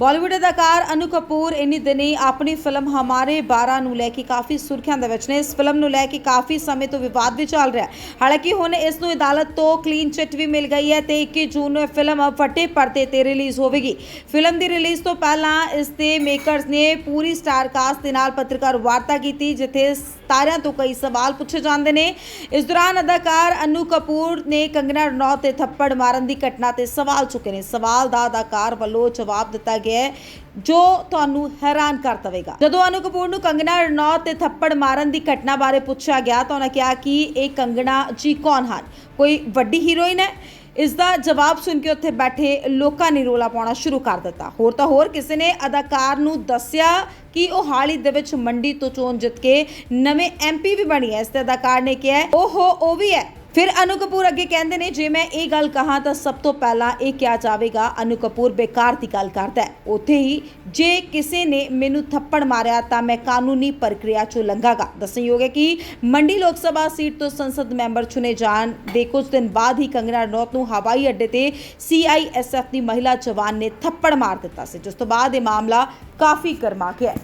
ਬਾਲੀਵੁੱਡ ਅਦਾਕਾਰ ਅਨੂ ਕਪੂਰ ਇਨੀ ਦਿਨੀ ਆਪਣੀ ਫਿਲਮ ਹਮਾਰੇ 12 ਨੂੰ ਲੈ ਕੇ ਕਾਫੀ ਸੁਰਖੀਆਂ ਦੇ ਵਿੱਚ ਨੇ। ਇਸ ਫਿਲਮ ਨੂੰ ਲੈ ਕੇ ਕਾਫੀ ਸਮੇਂ ਤੋਂ ਵਿਵਾਦ ਵੀ ਚੱਲ ਰਿਹਾ ਹੈ। ਹਾਲਾਂਕਿ ਹੁਣ ਇਸ ਨੂੰ ਅਦਾਲਤ ਤੋਂ ਕਲੀਨ ਚਿੱਟ ਵੀ ਮਿਲ ਗਈ ਹੈ ਤੇ 21 ਜੂਨ ਨੂੰ ਇਹ ਫਿਲਮ ਵੱਡੇ ਪਰਦੇ ਤੇ ਰਿਲੀਜ਼ ਹੋਵੇਗੀ। ਫਿਲਮ ਦੀ ਰਿਲੀਜ਼ ਤੋਂ ਪਹਿਲਾਂ ਇਸ ਦੇ ਮੇਕਰਸ ਨੇ ਪੂਰੀ ਸਟਾਰ ਕਾਸਟ ਦੇ ਨਾਲ ਪੱਤਰਕਾਰ ਵਾਰਤਾ ਕੀਤੀ, ਜਿੱਥੇ ਤਾਰਿਆਂ ਤੋਂ ਕਈ ਸਵਾਲ ਪੁੱਛੇ ਜਾਂਦੇ ਨੇ। ਇਸ ਦੌਰਾਨ ਅਦਾਕਾਰ ਅਨੂ ਕਪੂਰ ਨੇ ਕੰਗਨਾ ਰਣੌਤ ਤੇ ਥੱਪੜ ਮਾਰਨ ਦੀ ਘਟਨਾ ਤੇ ਸਵਾਲ ਚੁੱਕੇ ਨੇ। ਸਵਾਲ ਦਾ ਅਦਾਕਾਰ ਵੱਲੋਂ ਜਵਾਬ ਦਿੱਤਾ ਗਿਆ ਹੈ, ਜੋ ਤੁਹਾਨੂੰ ਹੈਰਾਨ ਕਰ ਦਵੇਗਾ। ਜਦੋਂ ਅਨੂ ਕਪੂਰ ਨੂੰ ਕੰਗਨਾ ਰਣੌਤ ਤੇ ਥੱਪੜ ਮਾਰਨ ਦੀ ਘਟਨਾ ਬਾਰੇ ਪੁੱਛਿਆ ਗਿਆ, ਤਾਂ ਉਹਨਾਂ ਕਿਹਾ ਕਿ ਇਹ ਕੰਗਣਾ ਜੀ ਕੌਣ ਹਨ? ਕੋਈ ਵੱਡੀ ਹੀਰੋਇਨ ਹੈ? ਇਸ ਦਾ ਜਵਾਬ ਸੁਣ ਕੇ ਉੱਥੇ ਬੈਠੇ ਲੋਕਾਂ ਨੇ ਰੋਲਾ ਪਾਉਣਾ ਸ਼ੁਰੂ ਕਰ ਦਿੱਤਾ। ਹੋਰ ਤਾਂ ਹੋਰ, ਕਿਸੇ ਨੇ ਅਦਾਕਾਰ ਨੂੰ ਦੱਸਿਆ ਕਿ ਉਹ ਹਾਲ ਹੀ ਦੇ ਵਿੱਚ ਮੰਡੀ ਤੋਂ ਚੋਣ ਜਿੱਤ ਕੇ ਨਵੇਂ ਐਮਪੀ ਵੀ ਬਣੀ ਹੈ। ਇਸ ਤੇ ਅਦਾਕਾਰ ਨੇ ਕਿਹਾ, ਓਹੋ, ਉਹ ਵੀ ਹੈ। ਫਿਰ ਅਨੂ ਕਪੂਰ ਅੱਗੇ ਕਹਿੰਦੇ ਨੇ, ਜੇ ਮੈਂ ਇਹ ਗੱਲ ਕਹਾਂ ਤਾਂ ਸਭ ਤੋਂ ਪਹਿਲਾਂ ਇਹ ਕਿਹਾ ਜਾਵੇਗਾ, ਅਨੂ ਕਪੂਰ ਬੇਕਾਰ ਦੀ ਗੱਲ ਕਰਦਾ ਹੈ। ਉੱਥੇ ਹੀ ਜੇ ਕਿਸੇ ਨੇ ਮੈਨੂੰ ਥੱਪੜ ਮਾਰਿਆ ਤਾਂ ਮੈਂ ਕਾਨੂੰਨੀ ਪ੍ਰਕਿਰਿਆ ਚੋਂ ਲੰਘਾਗਾ। ਦੱਸਣਯੋਗ ਹੈ ਕਿ ਮੰਡੀ ਲੋਕ ਸਭਾ ਸੀਟ ਤੋਂ ਸੰਸਦ ਮੈਂਬਰ ਚੁਣੇ ਜਾਣ ਦੇ ਕੁਝ ਦਿਨ ਬਾਅਦ ਹੀ ਕੰਗਨਾ ਰਣੌਤ ਨੂੰ ਹਵਾਈ ਅੱਡੇ ਤੇ ਸੀਆਈਐਸਐਫ ਦੀ ਮਹਿਲਾ ਜਵਾਨ ਨੇ ਥੱਪੜ ਮਾਰ ਦਿੱਤਾ ਸੀ, ਜਿਸ ਤੋਂ ਬਾਅਦ ਇਹ ਮਾਮਲਾ ਕਾਫੀ ਗਰਮਾ ਗਿਆ